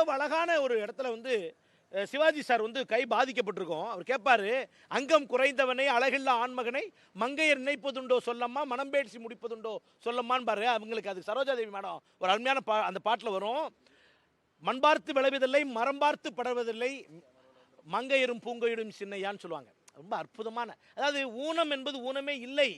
எவ்வளவு அழகான ஒரு இடத்துல வந்து சிவாஜி சார் வந்து கை பாதிக்கப்பட்டிருக்கோம். அவர் கேட்பாரு அங்கம் குறைந்தவனை அழகில்லா ஆண்மகனை மங்கையர் நினைப்பதுண்டோ சொல்லம்மா மனம் பேசி முடிப்பதுண்டோ சொல்லம்மான்னு பாரு. அவங்களுக்கு அது சரோஜாதேவி மேடம் ஒரு அருமையான பா அந்த பாட்டில் வரும். மண் பார்த்து விளைவதில்லை மரம் பார்த்து படர்வதில்லை மங்கையரும் பூங்கையிடும் சின்னையான்னு சொல்லுவாங்க. ரொம்ப அற்புதமான அதாவது ஊனம் என்பது ஊனமே இல்லை.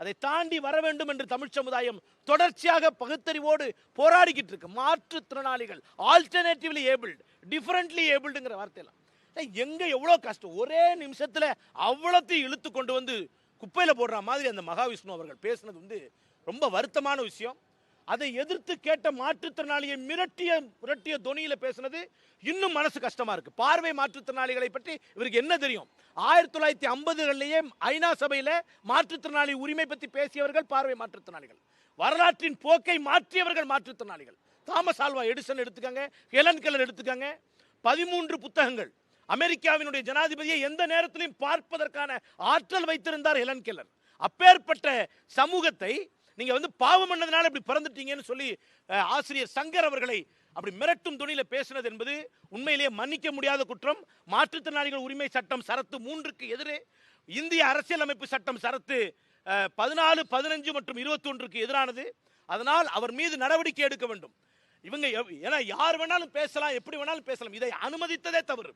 அதை தாண்டி வர வேண்டும் என்று தமிழ் சமுதாயம் தொடர்ச்சியாக பகுத்தறிவோடு போராடிக்கிட்டு இருக்கு. மாற்றுத்திறனாளிகள் ஆல்டர்னேட்டிவ்லி ஏபிள்டு டிஃப்ரெண்ட்லி ஏபிள்டுங்கிற வார்த்தையெல்லாம் ஏய், எங்க எவ்வளோ கஷ்டம்? ஒரே நிமிஷத்துல அவ்வளோத்தையும் இழுத்து கொண்டு வந்து குப்பையில் போடுற மாதிரி அந்த மகாவிஷ்ணு அவர்கள் பேசுனது வந்து ரொம்ப வருத்தமான விஷயம். அதை எதிர்த்து கேட்ட மாற்றுத்திறனாளியை மிரட்டிய மிரட்டிய தொனியில பேசுனது இன்னும் மனசு கஷ்டமா இருக்கு. பார்வை மாற்றுத்திறனாளிகளை பற்றி இவருக்கு என்ன தெரியும்? ஆயிரத்தி தொள்ளாயிரத்தி ஐம்பதுகளிலேயே ஐநா சபையில மாற்றுத்திறனாளி உரிமை பற்றி பேசியவர்கள் பார்வை மாற்றுத்திறனாளிகள். வரலாற்றின் போக்கை மாற்றியவர்கள் மாற்றுத்திறனாளிகள். தாமஸ் ஆல்வா எடிசன் எடுத்துக்கங்க ஹெலன் கெல்லர் எடுத்துக்கங்க. பதிமூன்று புத்தகங்கள். அமெரிக்காவினுடைய ஜனாதிபதியை எந்த நேரத்திலையும் பார்ப்பதற்கான ஆற்றல் வைத்திருந்தார் ஹெலன் கெல்லர். அப்பேற்பட்ட சமூகத்தை நீங்க வந்து பாவம் பண்ணதுனால இப்படி பிறந்துட்டீங்கன்னு சொல்லி ஆசிரியர் சங்கர் அவர்களை அப்படி மிரட்டும் துணியில பேசினது என்பது உண்மையிலேயே மன்னிக்க முடியாத குற்றம். மாற்றுத்திறனாளிகள் உரிமை சட்டம் சரத்து மூன்றுக்கு எதிரே இந்திய அரசியலமைப்பு சட்டம் சரத்து பதினாலு பதினஞ்சு மற்றும் இருபத்தி ஒன்றுக்கு எதிரானது. அதனால் அவர் மீது நடவடிக்கை எடுக்க வேண்டும். இவங்க ஏன்னா யார் வேணாலும் பேசலாம் எப்படி வேணாலும் பேசலாம். இதை அனுமதித்ததே தவறு.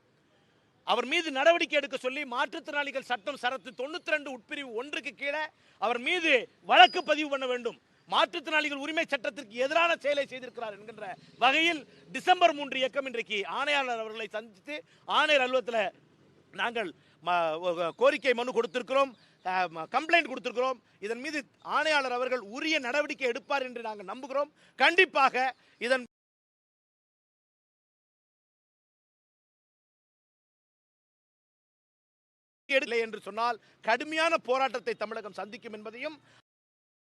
அவர் மீது நடவடிக்கை எடுக்க சொல்லி மாற்றுத்திறனாளிகள் சட்டம் சரத்து தொண்ணூத்தி ரெண்டு உட்பிரிவு ஒன்றுக்கு கீழே அவர் மீது வழக்கு பதிவு பண்ண வேண்டும். மாற்றுத்திறனாளிகள் உரிமை சட்டத்திற்கு எதிரான செயலை செய்திருக்கிறார் என்கின்ற வகையில் டிசம்பர் மூன்று இயக்கம் இன்றைக்கு ஆணையாளர் அவர்களை சந்தித்து ஆணையர் அலுவலகத்தில் நாங்கள் ம- கோரிக்கை மனு கொடுத்திருக்கிறோம். கம்ப்ளைண்ட் கொடுத்திருக்கிறோம். இதன் மீது ஆணையாளர் அவர்கள் உரிய நடவடிக்கை எடுப்பார் என்று நாங்கள் நம்புகிறோம். கண்டிப்பாக இதன் எடுக்கலை என்று சொன்னால் கடுமையான போராட்டத்தை தமிழகம் சந்திக்கும் என்பதையும்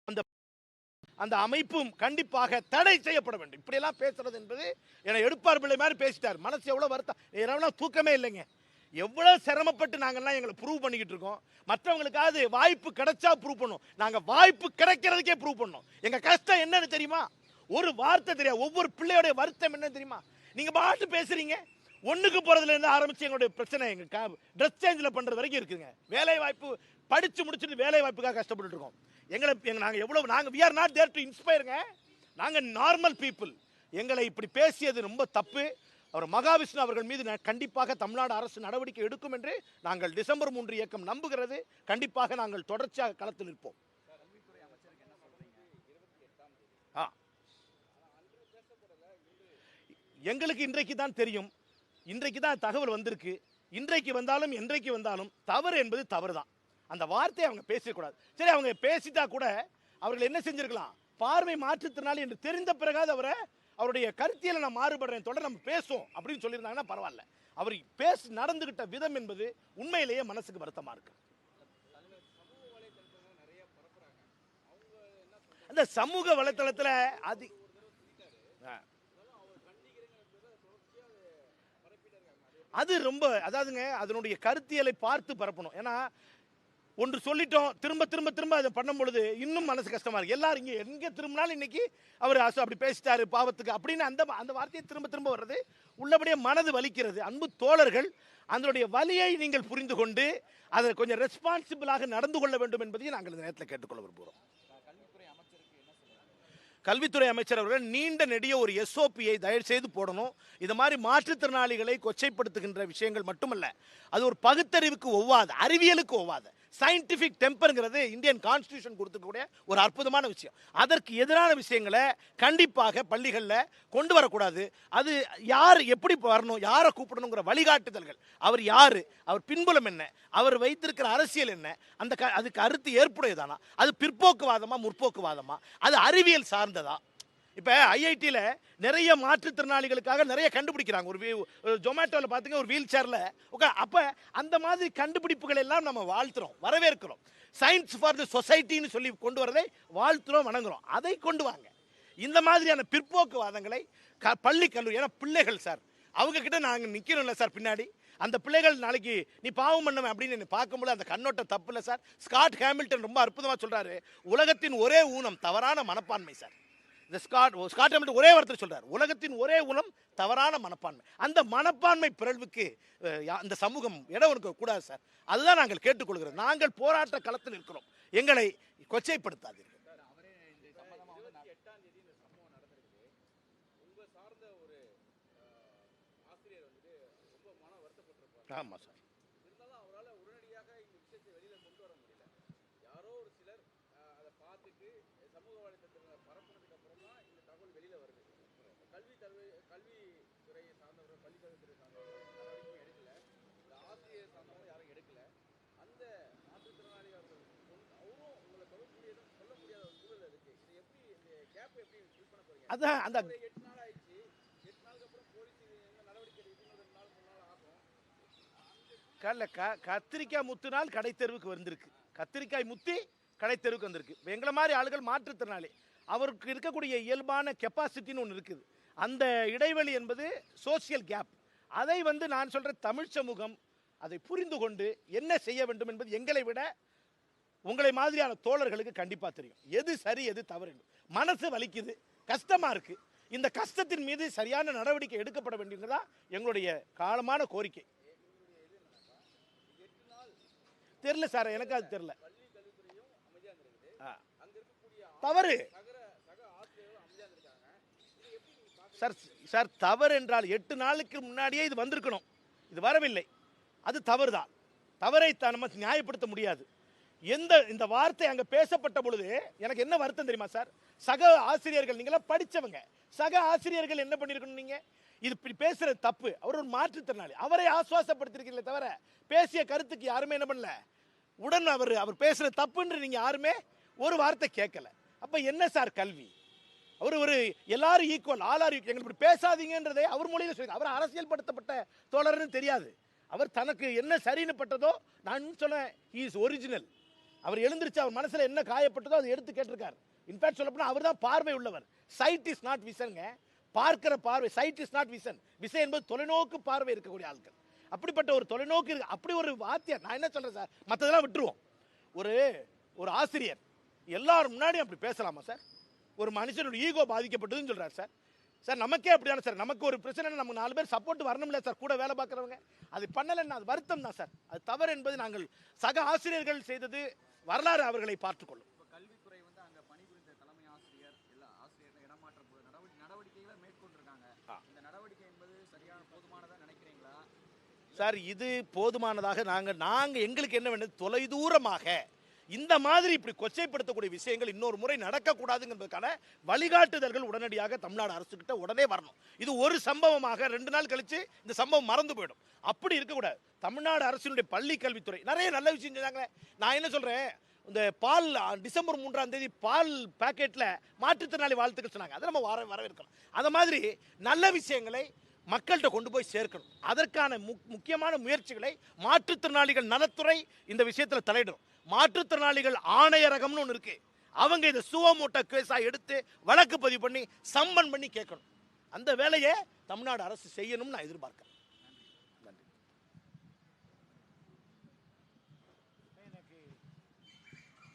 அந்த அந்த அமைப்பும் கண்டிப்பாக தடை செய்யப்பட வேண்டும். இப்படியெல்லாம் பேசுறது என்பது என எடுப்பார் பிள்ளை மாதிரி பேசிட்டார். மனசு எவ்வளவு வருத்தம் இரவுலாம் தூக்கமே இல்லைங்க. எவ்வளவு சிரமப்பட்டு நாங்கெல்லாம் எங்களை ப்ரூவ் பண்ணிக்கிட்டு இருக்கோம். மற்றவங்களுக்காவது வாய்ப்பு கிடைச்சா ப்ரூவ் பண்ணும். நாங்க வாய்ப்பு கிடைக்கிறதுக்கே ப்ரூவ் பண்ணோம். எங்க கஷ்டம் என்னன்னு தெரியுமா? ஒரு வார்த்தை தெரியாது. ஒவ்வொரு பிள்ளையோட வருத்தம் என்னன்னு தெரியுமா? நீங்க பாட்டு பேசுறீங்க. ஒண்ணுக்கு போறதுல இருந்து ஆரம்பிச்சு எங்களுடைய பிரச்சனை எங்க ட்ரெஸ் சேஞ்சில் பண்றது வரைக்கும் இருக்குங்க வேலை வாய்ப்பு படிச்சு முடிச்சுட்டு வேலை வாய்ப்புக்காக கஷ்டப்பட்டு இருக்கோம். எங்களை எங்கள் நாங்க எவ்வளவு நாங்க we are not there to இன்ஸ்பயருங்க நாங்க நார்மல் பீப்புள் எங்களை இப்படி பேசியது ரொம்ப தப்பு. அவர் மகாவிஷ்ணு அவர்கள் மீது கண்டிப்பாக தமிழ்நாடு அரசு நடவடிக்கை எடுக்கும் என்று நாங்கள் டிசம்பர் மூன்று இயக்கம் நம்புகிறது. கண்டிப்பாக நாங்கள் தொடர்ச்சியாக களத்தில் இருப்போம். ஆ. எங்களுக்கு இன்றைக்கு தான் தெரியும். இன்றைக்கு தான் தகவல் வந்திருக்கு. இன்றைக்கு வந்தாலும் என்றைக்கு வந்தாலும் தவறு என்பது தவறு தான் அந்த வார்த்தையை அவங்க பேசக்கூடாது சரி அவங்க பேசிட்டா கூட அவர்கள் என்ன செஞ்சிருக்கலாம்? பார்வை மாற்றுத்திறனாளி என்று தெரிந்த பிறகாவது அவரை அவருடைய கருத்தியில் நான் மாறுபடுறேன் தொடர் நம்ம பேசுவோம் அப்படின்னு சொல்லியிருந்தாங்கன்னா பரவாயில்ல. அவர் பேசி நடந்துகிட்ட விதம் என்பது உண்மையிலேயே மனசுக்கு வருத்தமாக இருக்கு. அந்த சமூக வலைத்தளத்தில் அது அது ரொம்ப அதாவதுங்க அதனுடைய கருத்தியலை பார்த்து பரப்பணும். ஏன்னா ஒன்று சொல்லிட்டோம் திரும்ப திரும்ப திரும்ப அதை பண்ணும் பொழுது இன்னும் மனசு கஷ்டமா இருக்கு. எல்லாரும் இங்கே எங்கே திரும்பினாலும் இன்னைக்கு அவர் அசு அப்படி பேசிட்டாரு பாவத்துக்கு அப்படின்னு அந்த அந்த வார்த்தையை திரும்ப திரும்ப வர்றது உள்ளபடியே மனது வலிக்கிறது. அன்பு தோழர்கள் அதனுடைய வலியை நீங்கள் புரிந்து கொண்டு அதை கொஞ்சம் ரெஸ்பான்சிபிளாக நடந்து கொள்ள வேண்டும் என்பதையும் நாங்கள் இந்த நேரத்தில் கேட்டுக்கொள்ள விரும்புகிறோம். கல்வித்துறை அமைச்சர் அவர்கள் நீண்ட நெடிய ஒரு எஸ்ஓபியை தயவு செய்து போடணும். இது மாதிரி மாற்றுத்திறனாளிகளை கொச்சைப்படுத்துகின்ற விஷயங்கள் மட்டுமல்ல அது ஒரு பகுத்தறிவுக்கு ஒவ்வாது அறிவியலுக்கு ஒவ்வாது. சயின்டிஃபிக் டெம்பருங்கிறது இந்தியன் கான்ஸ்டியூஷன் கொடுத்துக்கூடிய ஒரு அற்புதமான விஷயம். அதற்கு எதிரான விஷயங்களை கண்டிப்பாக பள்ளிகளில் கொண்டு வரக்கூடாது. அது யார் எப்படி வரணும் யாரை கூப்பிடணுங்கிற வழிகாட்டுதல்கள். அவர் யார் அவர் பின்புலம் என்ன அவர் வைத்திருக்கிற அரசியல் என்ன அந்த க அதுக்கு கருத்து ஏற்புடையதானா? அது பிற்போக்குவாதமா முற்போக்குவாதமா? அது அறிவியல் சார்ந்ததா? இப்போ ஐஐடியில் நிறைய மாற்றுத்திறனாளிகளுக்காக நிறைய கண்டுபிடிக்கிறாங்க. ஒரு ஜொமேட்டோவில் பார்த்துங்க ஒரு வீல் சேரில் ஓகே அப்போ அந்த மாதிரி கண்டுபிடிப்புகள் எல்லாம் நம்ம வாழ்த்துறோம் வரவேற்கிறோம். சயின்ஸ் ஃபார் த சொசைட்டின்னு சொல்லி கொண்டு வரதை வாழ்த்துறோம் வணங்குறோம். அதை கொண்டு வாங்க. இந்த மாதிரியான பிற்போக்குவாதங்களை க பள்ளி கல்லூரி ஏன்னா பிள்ளைகள் சார். அவங்கக்கிட்ட நாங்கள் நிற்கிறோம்ல சார் பின்னாடி. அந்த பிள்ளைகள் நாளைக்கு நீ பாவம் பண்ணவன் அப்படின்னு என்னை பார்க்கும்போது அந்த கண்ணோட்டம் தப்பு இல்லை சார். ஸ்காட் ஹேமில்டன் ரொம்ப அற்புதமாக சொல்கிறாரு உலகத்தின் ஒரே ஊனம் தவறான மனப்பான்மை சார். இந்த ஸ்காட் ஸ்காட் ஹாமில்டன் ஒரே வார்த்தை சொல்றார். உலகத்தின் ஒரே குணம் தவறான மனப்பான்மை. அந்த மனப்பான்மை பிறழ்வுக்கு இந்த சமூகம் இடம் ஒதுக்க கூடாது சார். அதுதான் நாங்கள் கேட்டுக்கொள்கிறோம். நாங்கள் போராட்ட களத்தில் இருக்கிறோம். எங்களை கொச்சைப்படுத்தாதீர்கள். ஆமாம் சார். அதான் அந்த கல்ல க கத்திரிக்காய் முத்துனால் கடை தெருவுக்கு வந்திருக்கு. கத்திரிக்காய் முத்தி கடை தெருவுக்கு வந்திருக்கு. எங்களை மாதிரி ஆளுகள் மாற்றுத்திறனாளி. அவருக்கு இருக்கக்கூடிய இயல்பான கெப்பாசிட்டின்னு ஒன்று இருக்குது. அந்த இடைவெளி என்பது சோசியல் கேப் அதை வந்து நான் சொல்கிற தமிழ் சமூகம் அதை புரிந்து கொண்டு என்ன செய்ய வேண்டும் என்பது எங்களை விட உங்களை மாதிரியான தோழர்களுக்கு கண்டிப்பாக தெரியும். எது சரி எது தவறு மனசு வலிக்குது கஷ்டமாக இருக்குது இந்த கஷ்டத்தின் மீது சரியான நடவடிக்கை எடுக்கப்பட வேண்டியதுதான் எங்களுடைய காலமான கோரிக்கை. தெரியல சார் எனக்கு அது தெரியல. தவறு. சார் சார் தவறு என்றால் எட்டு நாளுக்கு முன்னாடியே இது வந்திருக்கணும். இது வரவில்லை. அது தவறு தான் தவறை தான் நம்ம நியாயப்படுத்த முடியாது. எந்த இந்த வார்த்தை அங்கே பேசப்பட்ட பொழுது எனக்கு என்ன வருத்தம் தெரியுமா சார்? சக ஆசிரியர்கள் நீங்களாம் படிச்சவங்க. சக ஆசிரியர்கள் என்ன பண்ணியிருக்கணும் நீங்கள் இது இப்படி பேசுறது தப்பு. அவர் ஒரு மாற்றுத்திறனாளி. அவரை ஆசுவாசப்படுத்திருக்கீங்களே தவிர பேசிய கருத்துக்கு யாருமே என்ன பண்ணல. உடன் அவர் அவர் பேசுகிற தப்புன்னு நீங்கள் யாருமே ஒரு வார்த்தை கேட்கல. அப்போ என்ன சார் கல்வி? அவர் ஒரு எல்லாரும் ஈக்குவல் ஆல் ஆர் எங்களுக்கு இப்படி பேசாதீங்கன்றதை அவர் மொழியில சொல்லி அவர் அரசியல்படுத்தப்பட்ட தோழர்னு தெரியாது. அவர் தனக்கு என்ன சரின்னு பட்டதோ நான் சொன்னேன் இஸ் ஒரிஜினல் அவர் எழுந்திருச்சு அவர் மனசில் என்ன காயப்பட்டதோ அதை எடுத்து கேட்டிருக்கார். இன்ஃபேக்ட் சொல்லப்போனால் அவர் தான் பார்வை உள்ளவர். சைட் இஸ் நாட் விசனுங்க பார்க்கிற பார்வை சைட் இஸ் நாட் விசன் விசை என்பது தொலைநோக்கு பார்வை இருக்கக்கூடிய ஆட்கள் அப்படிப்பட்ட ஒரு தொலைநோக்கு இருக்கு. அப்படி ஒரு வாத்தியார் நான் என்ன சொல்கிறேன் சார்? மற்றதெல்லாம் விட்டுருவோம். ஒரு ஒரு ஆசிரியர். எல்லாரும் முன்னாடியும் அப்படி பேசலாமா சார்? ஒரு மனுஷனோட ஈகோ பாதிக்கப்பட்டதுன்னு சொல்றாரு சார் சார் நமக்கே அப்படியான சார் நமக்கு ஒரு பிரச்சனை நம்ம நாலு பேர் சப்போர்ட் வரணும்ல சார் கூட வேலை பார்க்குறவங்க. அது பண்ணலைன்னா அது வருத்தம் தான் சார் அது தவறு என்பது நாங்கள் சக ஆசிரியர்கள் செய்தது வரலாறு அவர்களை பார்த்துக்கொள்ளும். சார் இது போதுமானதாக நாங்கள் நாங்கள் எங்களுக்கு என்ன வேண்டியது தொலைதூரமாக இந்த மாதிரி இப்படி கொச்சைப்படுத்தக்கூடிய விஷயங்கள் இன்னொரு முறை நடக்கக்கூடாதுங்கிறதுக்கான வழிகாட்டுதல்கள் உடனடியாக தமிழ்நாடு அரசுக்கிட்ட உடனே வரணும். இது ஒரு சம்பவமாக ரெண்டு நாள் கழிச்சு இந்த சம்பவம் மறந்து போயிடும். அப்படி இருக்கக்கூடாது. தமிழ்நாடு அரசினுடைய பள்ளி கல்வித்துறை நிறைய நல்ல விஷயம் செஞ்சாங்களே. நான் என்ன சொல்றேன்? இந்த பால் டிசம்பர் மூன்றாம் தேதி பால் பாக்கெட்ல மாற்றுத்திறனாளி வாழ்த்துக்கள் சொன்னாங்க. அதை நம்ம வர வரவேற்கலாம் அந்த மாதிரி நல்ல விஷயங்களை மக்கள்கிட்ட கொண்டு போய் சேர்க்கணும். அதற்கான முக்- முக்கியமான முயற்சிகளை மாற்றுத்திறனாளிகள் நலத்துறை இந்த விஷயத்தில் தலையிடும் மாற்றுத்திறனாளிகள் ஆணையரகம்னு ஒன்று இருக்குது அவங்க இதை சுவமூட்ட கேஸாக எடுத்து வழக்கு பதிவு பண்ணி சம்மன் பண்ணி கேட்கணும். அந்த வேலையை தமிழ்நாடு அரசு செய்யணும்னு நான் எதிர்பார்க்கிறேன் நன்றி எனக்கு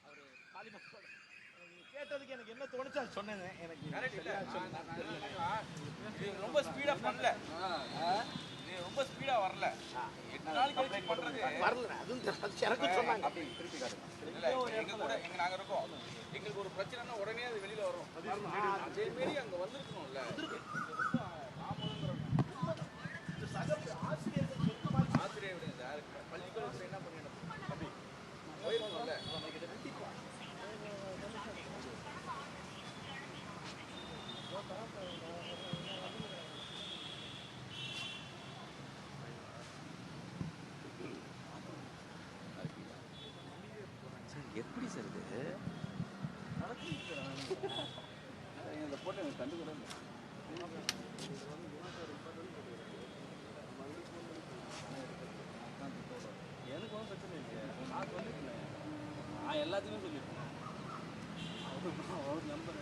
அவரு காளிமக்கள் நீங்க கேட்டதுக்கு எனக்கு என்ன தோணுச்சு அது சொன்னேன். எனக்கு ரொம்ப ஸ்பீடா பண்ணல. ரொம்ப ஸ்பீடா வரல. எட்டு நாள் கழிச்சு பண்றது? வரல அதுவும் தெரியல. அது எனக்கும் சொன்னாங்க. இல்ல எங்க கூட எங்க நாங்க இருக்கோம். எங்களுக்கு ஒரு பிரச்சனைனா உடனே அது வெளியில வரும். அதே மாரி அங்க வந்திருக்கணும்ல. எப்படி சார் இது? இந்த போட்டோ எனக்கு கண்டு எனக்கு ஒன்றும் பிரச்சனை இல்லை நான் சொல்லியிருக்கேன் நான் எல்லாத்தையுமே சொல்லியிருக்கேன் அவர் நம்பர்